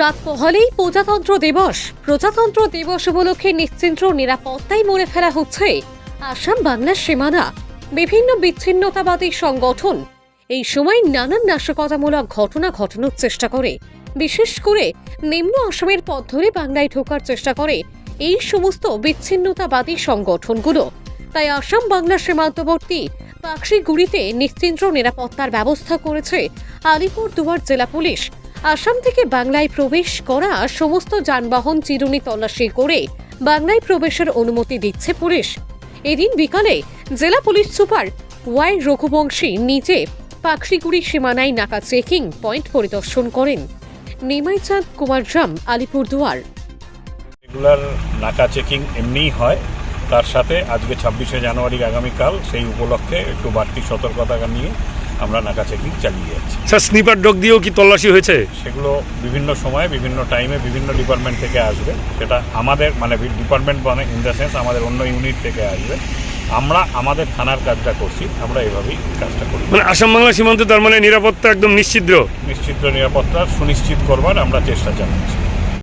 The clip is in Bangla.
রাত পহলেই প্রজাতন্ত্র দিবস। প্রজাতন্ত্র দিবস উপলক্ষে নিশ্চিন্ত নিরাপত্তায় মরে ফেলা হচ্ছে আসাম বাংলার সীমানা। বিভিন্ন বিচ্ছিন্নতাবাদী সংগঠন এই সময় নানান নাশকতামূলক ঘটনা ঘটানোর চেষ্টা করে। বিশেষ করে নিম্ন আসামের পথ ধরে বাংলায় ঢোকার চেষ্টা করে এই সমস্ত বিচ্ছিন্নতাবাদী সংগঠনগুলো। তাই আসাম বাংলা সীমান্তবর্তী পাকশিগুড়িতে নিশ্চিন্ত নিরাপত্তার ব্যবস্থা করেছে আলিপুরদুয়ার জেলা পুলিশ। আসাম থেকে বাংলায় প্রবেশ করা সমস্ত যানবাহন চিরুনি তল্লাশি করে বাংলায় প্রবেশের অনুমতি দিচ্ছে পুলিশ। এদিন বিকালে জেলা পুলিশ সুপার ওয়াই রঘুবংশী নিজে পাকশিগুড়ি সীমানায় নাকা চেকিং পয়েন্ট পরিদর্শন করেন। নিমাইচাঁদ কুমারগ্রাম আলিপুরদুয়ার। রেগুলার নাকা চেকিং এমনিই হয়। তার সাথে আজকে ছাব্বিশে জানুয়ারি আগামীকাল সেই উপলক্ষে একটু বাড়তি সতর্কতা নিয়ে আমরা নাকা চেকিং চালিয়ে যাচ্ছি। স্যার স্নিপার ডগ দিয়েও কি তল্লাশি হয়েছে? সেগুলো বিভিন্ন সময়ে বিভিন্ন টাইমে বিভিন্ন ডিপার্টমেন্ট থেকে আসবে। সেটা আমাদের মানে ডিপার্টমেন্ট মানে ইন দ্য সেন্স আমাদের অন্য ইউনিট থেকে আসবে। আমরা আমাদের থানার কাজটা করছি আমরা এভাবেই কাজটা করি। মানে আসাম বাংলা সীমান্তে তার মানে নিরাপত্তা একদম নিশ্চিদ্র নিশ্চিত নিরাপত্তা সুনিশ্চিত করবার আমরা চেষ্টা চালাচ্ছি।